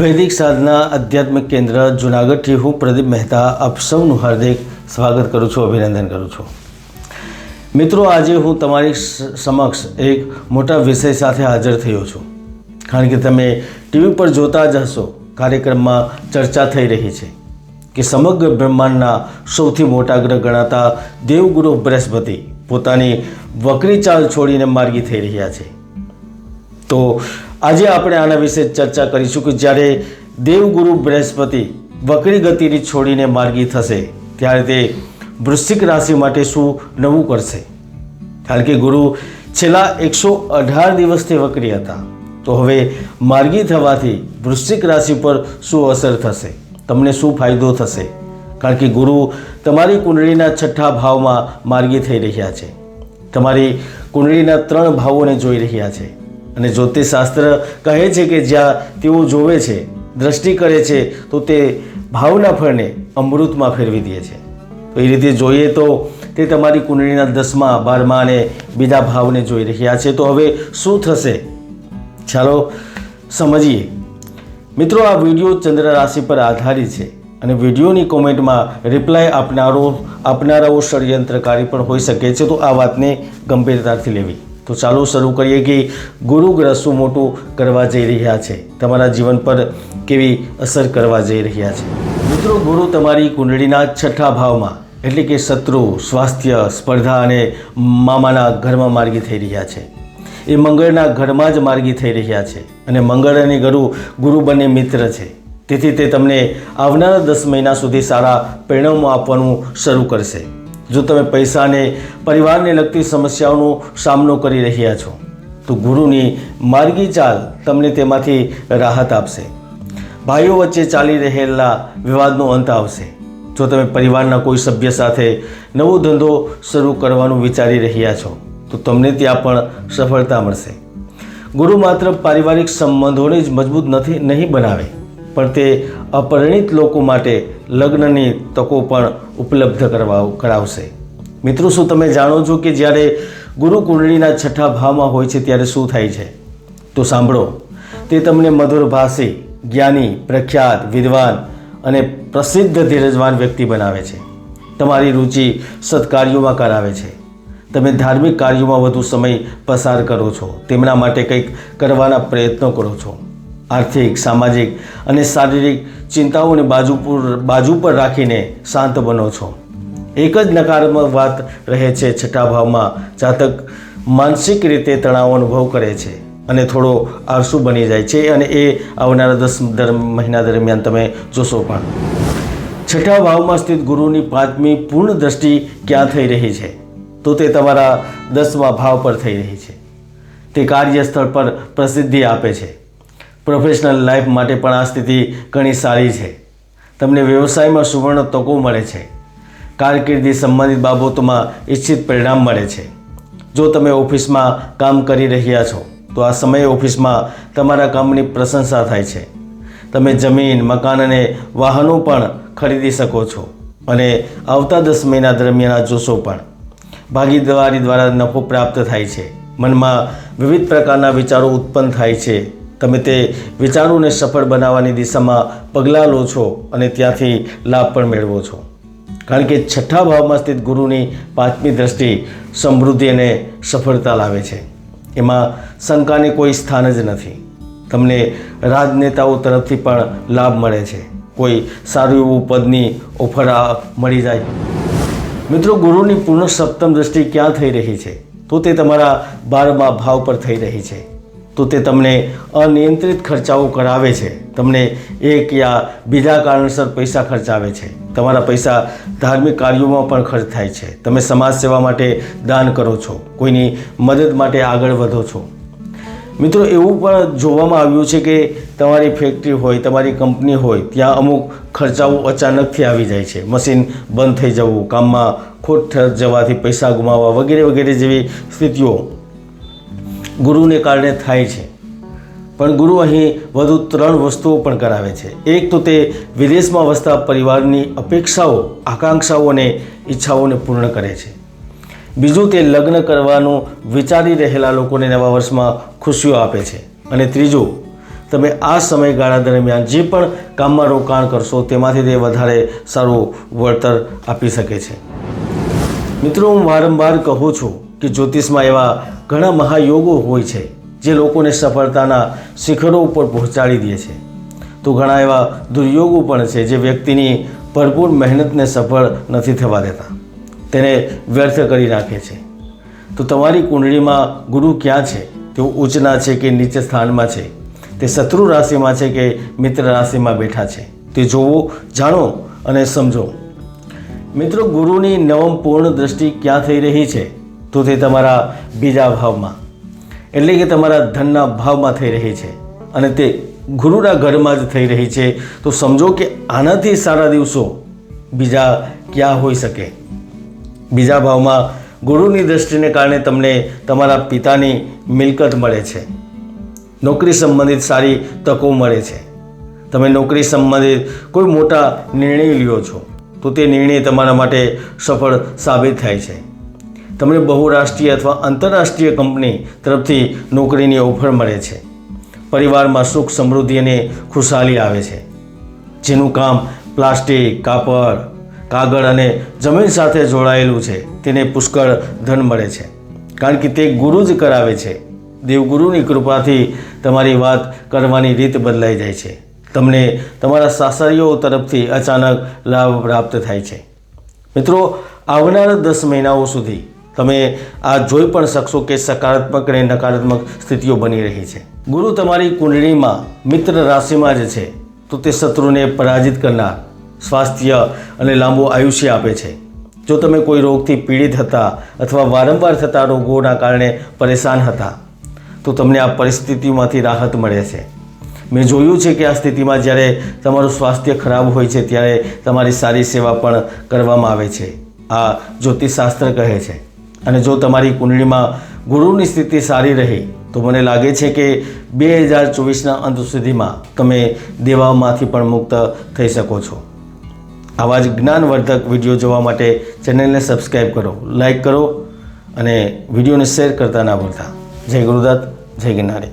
વૈદિક સાધના આધ્યાત્મિક કેન્દ્ર જુનાગઢથી હું પ્રદીપ મહેતા આપ સૌનું હાર્દિક સ્વાગત કરું છું, અભિનંદન કરું છું. મિત્રો, આજે હું તમારી સમક્ષ એક મોટા વિષય સાથે હાજર થયો છું. કારણ કે તમે ટીવી પર જોતા જ હશો, કાર્યક્રમમાં ચર્ચા થઈ રહી છે કે સમગ્ર બ્રહ્માંડના સૌથી મોટા ગ્રહ ગણાતા દેવગુરુ બૃહસ્પતિ પોતાની વક્રી ચાલ છોડીને માર્ગી થઈ રહ્યા છે. તો આજે આપણે આના વિશે ચર્ચા કરીશું કે જ્યારે દેવગુરુ બૃહસ્પતિ વક્રી ગતિને છોડીને માર્ગી થશે, ત્યારે તે વૃશ્ચિક રાશિ માટે શું નવું કરશે? કારણ કે ગુરુ છેલ્લા એકસો અઢાર દિવસથી વક્રી હતા, તો હવે માર્ગી થવાથી વૃશ્ચિક રાશિ પર શું અસર થશે? તમને શું ફાયદો થશે? કારણ કે ગુરુ તમારી કુંડળીના છઠ્ઠા ભાવમાં માર્ગી થઈ રહ્યા છે. તમારી કુંડળીના ત્રણ ભાવોને જોઈ રહ્યા છે. અને જ્યોતિષશાસ્ત્ર કહે છે કે જ્યાં તેઓ જોવે છે, દ્રષ્ટિ કરે છે, તો તે ભાવના ફળને અમૃતમાં ફેરવી દે છે. તો એ રીતે જોઈએ તો તે તમારી કુંડળીના દસમા, બારમા અને બીજા ભાવને જોઈ રહ્યા છે. તો હવે શું થશે? ચાલો સમજીએ. મિત્રો, આ વીડિયો ચંદ્ર રાશિ પર આધારિત છે અને વિડીયોની કોમેન્ટમાં રિપ્લાય આપનારો, આપનારાઓ ષડયંત્રકારી પણ હોઈ શકે છે. તો આ વાતને ગંભીરતાથી લેવી. તો ચાલો શરૂ કરીએ કે ગુરુ ગ્રહ શું મોટું કરવા જઈ રહ્યા છે. તમારા જીવન પર કેવી અસર કરવા જઈ રહ્યા છે? મિત્રો, ગુરુ તમારી કુંડળીના છઠ્ઠા ભાવમાં, એટલે કે શત્રુ, સ્વાસ્થ્ય, સ્પર્ધા અને મામાના ઘરમાં માર્ગી થઈ રહ્યા છે. એ મંગળના ઘરમાં જ માર્ગી થઈ રહ્યા છે અને મંગળ અને ગુરુ ગુરુ બંને મિત્ર છે. તેથી તે તમને આવનારા દસ મહિના સુધી સારા પરિણામો આપવાનું શરૂ કરશે. જો તમે પૈસાને, પરિવારને લગતી સમસ્યાઓનો સામનો કરી રહ્યા છો, તો ગુરુની માર્ગી ચાલ તમને તેમાંથી રાહત આપશે. ભાઈઓ વચ્ચે ચાલી રહેલા વિવાદનો અંત આવશે. જો તમે પરિવારના કોઈ સભ્ય સાથે નવો ધંધો શરૂ કરવાનું વિચારી રહ્યા છો, તો તમને ત્યાં પણ સફળતા મળશે. ગુરુ માત્ર પારિવારિક સંબંધોને જ મજબૂત નથી, નહીં બનાવે. પણ તે અપરિણિત લોકો માટે લગ્નની તકો પણ ઉપલબ્ધ કરવા કરાવશે. મિત્રો, શું તમે જાણો છો કે જ્યારે ગુરુ કુંડળીના છઠ્ઠા ભાવમાં હોય છે, ત્યારે શું થાય છે? તો સાંભળો. તે તમને મધુર ભાષી, જ્ઞાની, પ્રખ્યાત, વિદ્વાન અને પ્રસિદ્ધ ધીરજવાન વ્યક્તિ બનાવે છે. તમારી રુચિ સત્કાર્યોમાં કરાવે છે. તમે ધાર્મિક કાર્યોમાં વધુ સમય પસાર કરો છો. તેમના માટે કંઈક કરવાના પ્રયત્નો કરો છો. આર્થિક, સામાજિક અને શારીરિક ચિંતાઓને બાજુ પર બાજુ પર રાખીને શાંત બનો છો. એક જ નકારાત્મક વાત રહે છે, છઠ્ઠા ભાવમાં. જાતક માનસિક રીતે તણાવ અનુભવ કરે છે અને થોડો આળસુ બની જાય છે અને એ આવનારા દસ મહિના દરમિયાન તમે જોશો પણ. છઠ્ઠા ભાવમાં સ્થિત ગુરુની પાંચમી પૂર્ણ દ્રષ્ટિ ક્યાં થઈ રહી છે? તો તે તમારા દસમા ભાવ પર થઈ રહી છે. તે કાર્યસ્થળ પર પ્રસિદ્ધિ આપે છે. પ્રોફેશનલ લાઈફ માટે પણ આ સ્થિતિ ઘણી સારી છે. તમને વ્યવસાયમાં સુવર્ણ તકો મળે છે. કારકિર્દી સંબંધિત બાબતોમાં ઈચ્છિત પરિણામ મળે છે. જો તમે ઓફિસમાં કામ કરી રહ્યા છો, તો આ સમયે ઓફિસમાં તમારા કામની પ્રશંસા થાય છે. તમે જમીન, મકાન અને વાહનો પણ ખરીદી શકો છો અને આવતા દસ મહિના દરમિયાન જોશો પણ. ભાગીદારી દ્વારા નફો પ્રાપ્ત થાય છે. મનમાં વિવિધ પ્રકારના વિચારો ઉત્પન્ન થાય છે. તમે તે વિચારોને સફળ બનાવવાની દિશામાં પગલાં લો છો અને ત્યાંથી લાભ પણ મેળવો છો. કારણ કે છઠ્ઠા ભાવમાં સ્થિત ગુરુની પાંચમી દ્રષ્ટિ સમૃદ્ધિ અને સફળતા લાવે છે. એમાં શંકાને કોઈ સ્થાન જ નથી. તમને રાજનેતાઓ તરફથી પણ લાભ મળે છે. કોઈ સારું એવું પદની ઓફર મળી જાય. મિત્રો, ગુરુની પૂર્ણ સપ્તમ દ્રષ્ટિ ક્યાં થઈ રહી છે? તો તે તમારા બારમા ભાવ પર થઈ રહી છે. તો તે તમને અનિયંત્રિત ખર્ચાઓ કરાવે છે. તમને એક યા બીજા કારણસર પૈસા ખર્ચાવે છે. તમારા પૈસા ધાર્મિક કાર્યોમાં પણ ખર્ચ થાય છે. તમે સમાજ સેવા માટે દાન કરો છો. કોઈની મદદ માટે આગળ વધો છો. મિત્રો, એવું પણ જોવામાં આવ્યું છે કે તમારી ફેક્ટરી હોય, તમારી કંપની હોય, ત્યાં અમુક ખર્ચાઓ અચાનકથી આવી જાય છે. મશીન બંધ થઈ જવું, કામમાં ખોટ જવાથી પૈસા ગુમાવવા વગેરે વગેરે જેવી સ્થિતિઓ ગુરુને કારણે થાય છે. પણ ગુરુ અહીં વધુ ત્રણ વસ્તુઓ પણ કરાવે છે. એક તો તે વિદેશમાં વસતા પરિવારની અપેક્ષાઓ, આકાંક્ષાઓ અને ઈચ્છાઓને પૂર્ણ કરે છે. બીજું તે લગ્ન કરવાનું વિચારી રહેલા લોકોને નવા વર્ષમાં ખુશીઓ આપે છે. અને ત્રીજું, તમે આ સમયગાળા દરમિયાન જે પણ કામમાં રોકાણ કરશો તેમાંથી તે વધારે સારું વળતર આપી શકે છે. મિત્રો, હું વારંવાર કહું છું કે જ્યોતિષમાં એવા ઘણા મહાયોગો હોય છે, જે લોકોને સફળતાના શિખરો ઉપર પહોંચાડી દે છે. તો ઘણા એવા દુર્યોગો પણ છે, જે વ્યક્તિની ભરપૂર મહેનતને સફળ નથી થવા દેતા. તેને વ્યર્થ કરી નાખે છે. તો તમારી કુંડળીમાં ગુરુ ક્યાં છે? તેઓ ઉચ્ચના છે કે નીચે સ્થાનમાં છે? તે શત્રુ રાશિમાં છે કે મિત્ર રાશિમાં બેઠા છે? તે જોવો, જાણો અને સમજો. મિત્રો, ગુરુની નવમ પૂર્ણ દ્રષ્ટિ ક્યાં થઈ રહી છે? તો તે તમારા બીજા ભાવમાં. એટલે કે તમારા ધનના ભાવમાં થઈ રહી છે. અને તે ગુરુના ઘરમાં જ થઈ રહી છે. તો સમજો કે આનાથી સારા દિવસો બીજા ક્યાં હોઈ શકે? બીજા ભાવમાં ગુરુની દ્રષ્ટિને કારણે તમને તમારા પિતાની મિલકત મળે છે. નોકરી સંબંધિત સારી તકો મળે છે. તમે નોકરી સંબંધિત કોઈ મોટા નિર્ણય લ્યો છો. તો તે નિર્ણય તમારા માટે સફળ સાબિત થાય છે. તમને બહુરાષ્ટ્રીય અથવા આંતરરાષ્ટ્રીય કંપની તરફથી નોકરીની ઓફર મળે છે. પરિવારમાં સુખ સમૃદ્ધિ અને ખુશહાલી આવે છે. જેનું કામ પ્લાસ્ટિક, કાપડ, કાગળ અને જમીન સાથે જોડાયેલું છે. તેને પુષ્કળ ધન મળે છે. કારણ કે તે ગુરુ જ કરાવે છે. દેવગુરુની કૃપાથી તમારી વાત કરવાની રીત બદલાઈ જાય છે. તમને તમારા સાસરીઓ તરફથી અચાનક લાભ પ્રાપ્ત થાય છે. મિત્રો, આવનારા દસ મહિનાઓ સુધી તમે આ જોઈ પણ શકશો કે સકારાત્મક અને નકારાત્મક સ્થિતિઓ બની રહી છે. ગુરુ તમારી કુંડળીમાં મિત્ર રાશિમાં જ છે, તો તે શત્રુને પરાજિત કરનાર, સ્વાસ્થ્ય અને લાંબુ આયુષ્ય આપે છે. જો તમે કોઈ રોગથી પીડિત હતા અથવા વારંવાર થતા રોગોના કારણે પરેશાન હતા, તો તમને આ પરિસ્થિતિમાંથી રાહત મળે છે. મેં જોયું છે કે આ સ્થિતિમાં જ્યારે તમારું સ્વાસ્થ્ય ખરાબ હોય છે, ત્યારે તમારી સારી સેવા પણ કરવામાં આવે છે. આ જ્યોતિષશાસ્ત્ર કહે છે. અને જો તમારી કુંડળીમાં ગુરુની સ્થિતિ સારી રહે, તો મને લાગે છે કે બે હજાર ચોવીસના અંત સુધીમાં તમે દેવામાંથી પણ મુક્ત થઈ શકો છો. આવા જ જ્ઞાનવર્ધક વીડિયો જોવા માટે ચેનલને સબસ્ક્રાઈબ કરો લાઈક કરો અને વિડીયોને શેર કરતા ના ભૂલતા. જય ગુરુદત્ત, જય ગિરનારી.